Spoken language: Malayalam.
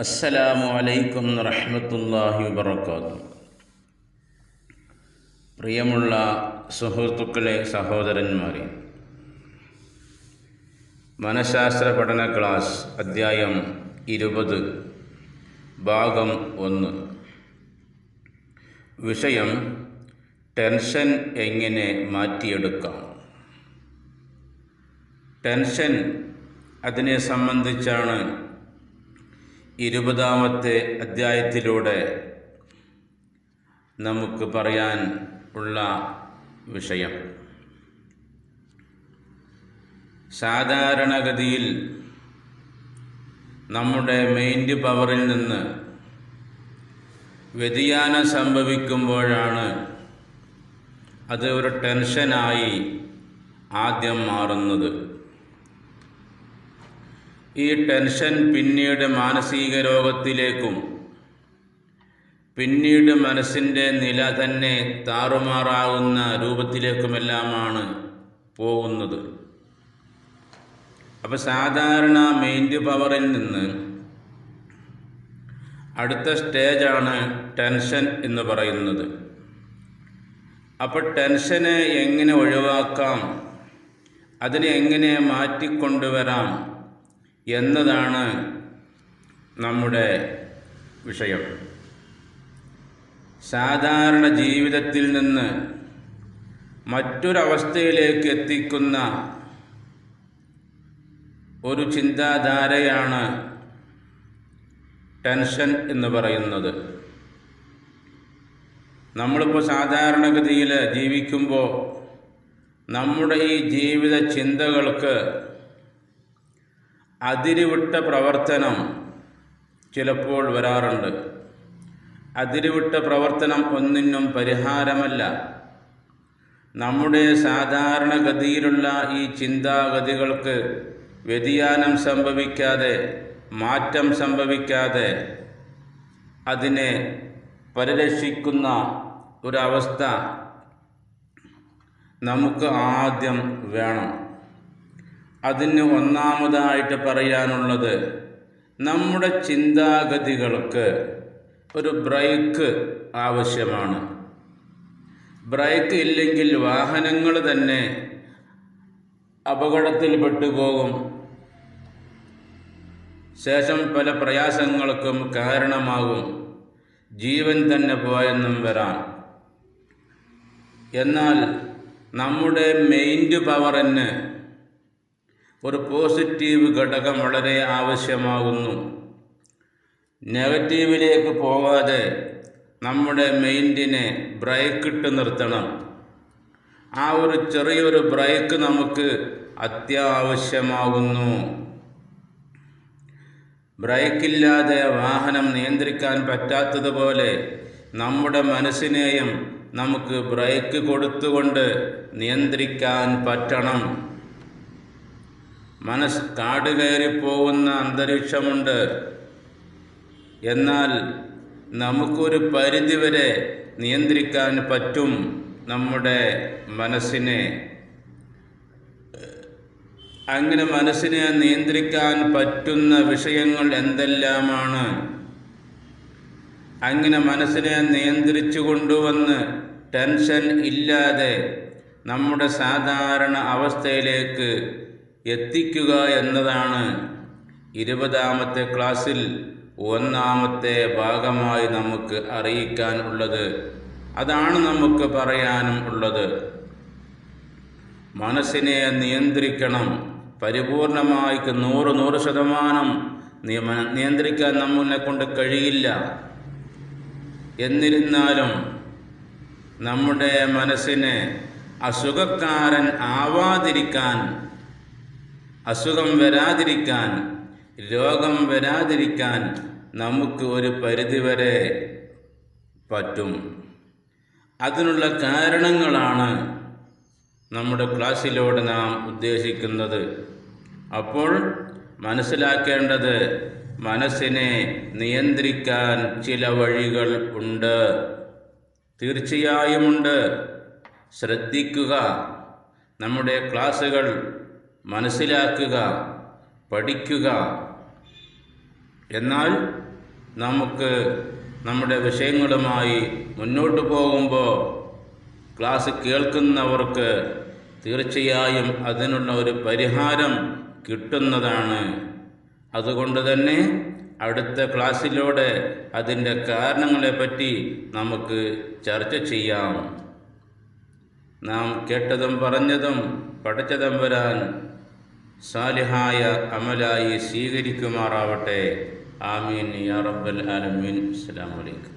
അസ്സലാമു അലൈക്കും റഹ്മത്തുല്ലാഹി വബർക്കാത്തു പ്രിയമുള്ള സുഹൃത്തുക്കളെ സഹോദരന്മാരെ മനഃശാസ്ത്ര പഠന ക്ലാസ് അദ്ധ്യായം ഇരുപത് ഭാഗം ഒന്ന്. വിഷയം ടെൻഷൻ എങ്ങനെ മാറ്റിയെടുക്കാം? ടെൻഷൻ അതിനെ സംബന്ധിച്ചാണ് ഇരുപതാമത്തെ അധ്യായത്തിലൂടെ നമുക്ക് പറയാൻ ഉള്ള വിഷയം. സാധാരണഗതിയിൽ നമ്മുടെ മൈൻഡ് പവറിൽ നിന്ന് വ്യതിയാനം സംഭവിക്കുമ്പോഴാണ് അത് ഒരു ടെൻഷനായി ആദ്യം മാറുന്നത്. ഈ ടെൻഷൻ പിന്നീട് മാനസിക രോഗത്തിലേക്കും പിന്നീട് മനസ്സിന്റെ നില തന്നെ താറുമാറാകുന്ന രൂപത്തിലേക്കുമെല്ലാമാണ് പോകുന്നത്. അപ്പോൾ സാധാരണ മൈൻഡ് പവറിൽ നിന്ന് അടുത്ത സ്റ്റേജാണ് ടെൻഷൻ എന്ന് പറയുന്നത്. അപ്പോൾ ടെൻഷനെ എങ്ങനെ ഒഴിവാക്കാം? അതിനെ എങ്ങനെ മാറ്റിക്കൊണ്ടുവരാം? എന്നതാണ് നമ്മുടെ വിഷയം. സാധാരണ ജീവിതത്തിൽ നിന്ന് മറ്റൊരവസ്ഥയിലേക്ക് എത്തിക്കുന്ന ഒരു ചിന്താധാരയാണ് ടെൻഷൻ എന്ന് പറയുന്നത്. നമ്മളിപ്പോൾ സാധാരണഗതിയിൽ ജീവിക്കുമ്പോൾ നമ്മുടെ ഈ ജീവിത ചിന്തകൾക്ക് അതിരുവിട്ട പ്രവർത്തനം ചിലപ്പോൾ വരാറുണ്ട്. അതിരുവിട്ട പ്രവർത്തനം ഒന്നിനും പരിഹാരമല്ല. നമ്മുടെ സാധാരണഗതിയിലുള്ള ഈ ചിന്താഗതികൾക്ക് വ്യതിയാനം സംഭവിക്കാതെ മാറ്റം സംഭവിക്കാതെ അതിനെ പരിരക്ഷിക്കുന്ന ഒരവസ്ഥ നമുക്ക് ആദ്യം വേണം. അതിന് ഒന്നാമതായിട്ട് പറയാനുള്ളത് നമ്മുടെ ചിന്താഗതികൾക്ക് ഒരു ബ്രേക്ക് ആവശ്യമാണ്. ബ്രേക്ക് ഇല്ലെങ്കിൽ വാഹനങ്ങൾ തന്നെ അപകടത്തിൽപ്പെട്ടു പോകും ശേഷം പല പ്രയാസങ്ങൾക്കും കാരണമാകും. ജീവൻ തന്നെ പോയെന്നും വരാം. എന്നാൽ നമ്മുടെ മെയിൻഡ് പവറിന് ഒരു പോസിറ്റീവ് ഘടകം വളരെ ആവശ്യമാകുന്നു. നെഗറ്റീവിലേക്ക് പോകാതെ നമ്മുടെ മൈൻഡിനെ ബ്രേക്കിട്ട് നിർത്തണം. ആ ഒരു ചെറിയൊരു ബ്രേക്ക് നമുക്ക് അത്യാവശ്യമാകുന്നു. ബ്രേക്കില്ലാതെ വാഹനം നിയന്ത്രിക്കാൻ പറ്റാത്തതുപോലെ നമ്മുടെ മനസ്സിനെയും നമുക്ക് ബ്രേക്ക് കൊടുത്തുകൊണ്ട് നിയന്ത്രിക്കാൻ പറ്റണം. മനസ്സ് കാട് കയറിപ്പോകുന്ന അന്തരീക്ഷമുണ്ട്. എന്നാൽ നമുക്കൊരു പരിധിവരെ നിയന്ത്രിക്കാൻ പറ്റും നമ്മുടെ മനസ്സിനെ. അങ്ങനെ മനസ്സിനെ നിയന്ത്രിക്കാൻ പറ്റുന്ന വിഷയങ്ങൾ എന്തെല്ലാമാണ്? അങ്ങനെ മനസ്സിനെ നിയന്ത്രിച്ചു കൊണ്ടുവന്ന് ടെൻഷൻ ഇല്ലാതെ നമ്മുടെ സാധാരണ അവസ്ഥയിലേക്ക് എത്തിക്കുക എന്നതാണ് ഇരുപതാമത്തെ ക്ലാസ്സിൽ ഒന്നാമത്തെ ഭാഗമായി നമുക്ക് അറിയിക്കാൻ ഉള്ളത്. അതാണ് നമുക്ക് പറയാനും ഉള്ളത്. മനസ്സിനെ നിയന്ത്രിക്കണം. പരിപൂർണമായി നൂറ് നൂറ് ശതമാനം നിയന്ത്രിക്കാൻ നമ്മളെ കൊണ്ട് കഴിയില്ല. എന്നിരുന്നാലും നമ്മുടെ മനസ്സിനെ അസുഖക്കാരൻ ആവാതിരിക്കാൻ അസുഖം വരാതിരിക്കാൻ രോഗം വരാതിരിക്കാൻ നമുക്ക് ഒരു പരിധിവരെ പറ്റും. അതിനുള്ള കാരണങ്ങളാണ് നമ്മുടെ ക്ലാസ്സിലൂടെ നാം ഉദ്ദേശിക്കുന്നത്. അപ്പോൾ മനസ്സിലാക്കേണ്ടത് മനസ്സിനെ നിയന്ത്രിക്കാൻ ചില വഴികൾ ഉണ്ട്. തീർച്ചയായുമുണ്ട് ശ്രദ്ധിക്കുക. നമ്മുടെ ക്ലാസ്സുകൾ മനസ്സിലാക്കുക പഠിക്കുക. എന്നാൽ നമുക്ക് നമ്മുടെ വിഷയങ്ങളുമായി മുന്നോട്ട് പോകുമ്പോൾ ക്ലാസ് കേൾക്കുന്നവർക്ക് തീർച്ചയായും അതിനുള്ള ഒരു പരിഹാരം കിട്ടുന്നതാണ്. അതുകൊണ്ട് തന്നെ അടുത്ത ക്ലാസ്സിലൂടെ അതിന്റെ കാരണങ്ങളെപ്പറ്റി നമുക്ക് ചർച്ച ചെയ്യാം. നാം കേട്ടതും പറഞ്ഞതും പഠിച്ചതും വരാൻ സാലിഹായ അമലായി സ്വീകരിക്കുമാറാവട്ടെ. ആമീൻ. യാ റബ്ബൽ ആലമീൻ. അലൈക്കും.